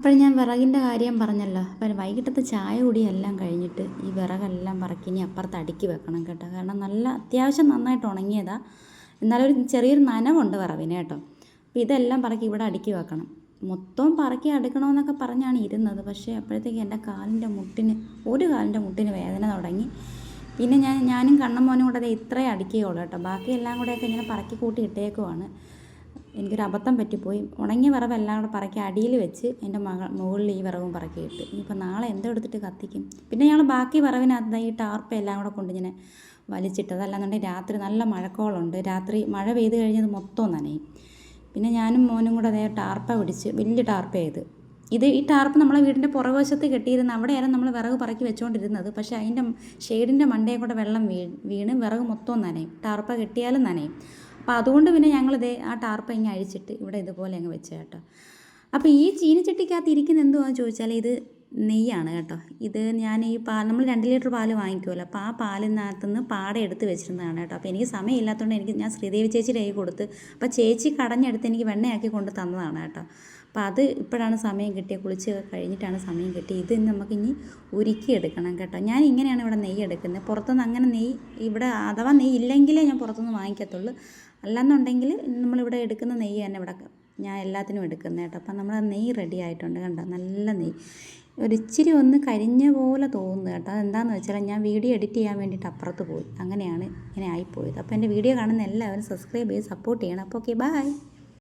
അപ്പോൾ ഞാൻ വിറകിന്റെ കാര്യം പറഞ്ഞല്ലോ. അപ്പം വൈകിട്ടത്തെ ചായ കുടിയെല്ലാം കഴിഞ്ഞിട്ട് ഈ വിറകെല്ലാം പറക്കി ഇനി അപ്പുറത്ത് അടുക്കി വെക്കണം കേട്ടോ. കാരണം നല്ല അത്യാവശ്യം നന്നായിട്ട് ഉണങ്ങിയതാണ് എന്നാലൊരു ചെറിയൊരു നനവുണ്ട് വിറവിന് കേട്ടോ. അപ്പോൾ ഇതെല്ലാം പറക്കി ഇവിടെ അടുക്കി വെക്കണം. മൊത്തം പറക്കി അടുക്കണമെന്നൊക്കെ പറഞ്ഞാണ് ഇരുന്നത്. പക്ഷേ അപ്പോഴത്തേക്ക് എന്റെ കാലിന്റെ മുട്ടിന് ഒരു കാലിന്റെ മുട്ടിന് വേദന തുടങ്ങി. പിന്നെ ഞാൻ ഞാനും കണ്ണമ്മോനും കൂടെ ഇത്രേ അടുക്കിയുള്ളൂ കേട്ടോ. ബാക്കി എല്ലാം കൂടെയൊക്കെ ഇങ്ങനെ പറക്കി കൂട്ടി ഇട്ടേക്കുവാണ്. എനിക്കൊരു അബദ്ധം പറ്റിപ്പോയി. ഉണങ്ങിയ വിറവ് എല്ലാം കൂടെ പറക്കി അടിയിൽ വെച്ച് എന്റെ മക മുകളിൽ ഈ വിറവും പറക്കി ഇട്ട് ഇനിയിപ്പോൾ നാളെ എന്തോ എടുത്തിട്ട് കത്തിക്കും? പിന്നെ ഞങ്ങൾ ബാക്കി വിറവിനകത്ത് ഈ ടാർപ്പ് എല്ലാം കൂടെ കൊണ്ട് ഇങ്ങനെ വലിച്ചിട്ടത് അല്ലാന്നുണ്ടെങ്കിൽ രാത്രി നല്ല മഴക്കോളുണ്ട്. രാത്രി മഴ പെയ്ത് കഴിഞ്ഞത് മൊത്തം നനയും. പിന്നെ ഞാനും മോനും കൂടെ അതേ ടാർപ്പ പിടിച്ച് വലിയ ടാർപ്പ ചെയ്ത് ഇത് ഈ ടാർപ്പ് നമ്മളെ വീടിന്റെ പുറകുവശത്ത് കെട്ടിയിരുന്ന അവിടെയായിരുന്നു നമ്മൾ വിറക് പറക്കി വെച്ചുകൊണ്ടിരുന്നത് പക്ഷേ അതിന്റെ ഷെയ്ഡിന്റെ മണ്ടയെ കൂടെ വെള്ളം വീ വീണ് വിറക് മൊത്തം നനയും. ടാർപ്പ കെട്ടിയാലും നനയും. അപ്പോൾ അതുകൊണ്ട് പിന്നെ ഞങ്ങളിതേ ആ ടാർപ്പ ഇങ്ങനെ അഴിച്ചിട്ട് ഇവിടെ ഇതുപോലെ അങ്ങ് വെച്ച കേട്ടോ. അപ്പോൾ ഈ ചീനിച്ചട്ടിക്കകത്ത് ഇരിക്കുന്ന എന്തുവാന്ന് ചോദിച്ചാൽ ഇത് നെയ്യാണ് കേട്ടോ. ഇത് ഞാൻ ഈ പാൽ നമ്മൾ രണ്ട് ലിറ്റർ പാൽ വാങ്ങിക്കുമല്ലോ അപ്പോൾ ആ പാലിനകത്ത് നിന്ന് പാടെ എടുത്ത് വെച്ചിരുന്നതാണ് കേട്ടോ. അപ്പോൾ എനിക്ക് സമയമില്ലാത്തതുകൊണ്ട് എനിക്ക് ഞാൻ ശ്രീദേവി ചേച്ചി കൈ കൊടുത്ത് അപ്പോൾ ചേച്ചി കടഞ്ഞെടുത്ത് എനിക്ക് വെണ്ണയാക്കി കൊണ്ട് തന്നതാണ് കേട്ടോ. അപ്പോൾ അത് ഇപ്പോഴാണ് സമയം കിട്ടിയ കുളിച്ച് കഴിഞ്ഞിട്ടാണ് സമയം കിട്ടി ഇത് നമുക്ക് ഇനി ഉരുക്കി എടുക്കണം കേട്ടോ. ഞാൻ ഇങ്ങനെയാണ് ഇവിടെ നെയ്യ് എടുക്കുന്നത്. പുറത്തുനിന്ന് അങ്ങനെ നെയ്യ് ഇവിടെ അഥവാ നെയ്യ് ഇല്ലെങ്കിലേ ഞാൻ പുറത്തുനിന്ന് വാങ്ങിക്കത്തുള്ളൂ. അല്ലെന്നുണ്ടെങ്കിൽ നമ്മളിവിടെ എടുക്കുന്ന നെയ്യ് തന്നെ ഇവിടെ ഞാൻ എല്ലാത്തിനും എടുക്കുന്നത് കേട്ടോ. അപ്പം നമ്മുടെ നെയ്യ് റെഡി ആയിട്ടുണ്ട് കണ്ടോ? നല്ല നെയ്യ്. ഒരിച്ചിരി ഒന്ന് കരിഞ്ഞ പോലെ തോന്നുന്നു കേട്ടോ. അതെന്താണെന്ന് വെച്ചാൽ ഞാൻ വീഡിയോ എഡിറ്റ് ചെയ്യാൻ വേണ്ടിയിട്ട് അപ്പുറത്ത് പോയി. അങ്ങനെയാണ് ഇങ്ങനെ ആയിപ്പോയത്. അപ്പോൾ എന്റെ വീഡിയോ കാണുന്ന എല്ലാവരും സബ്സ്ക്രൈബ് ചെയ്ത് സപ്പോർട്ട് ചെയ്യണം. അപ്പോൾ ഓക്കെ ബൈ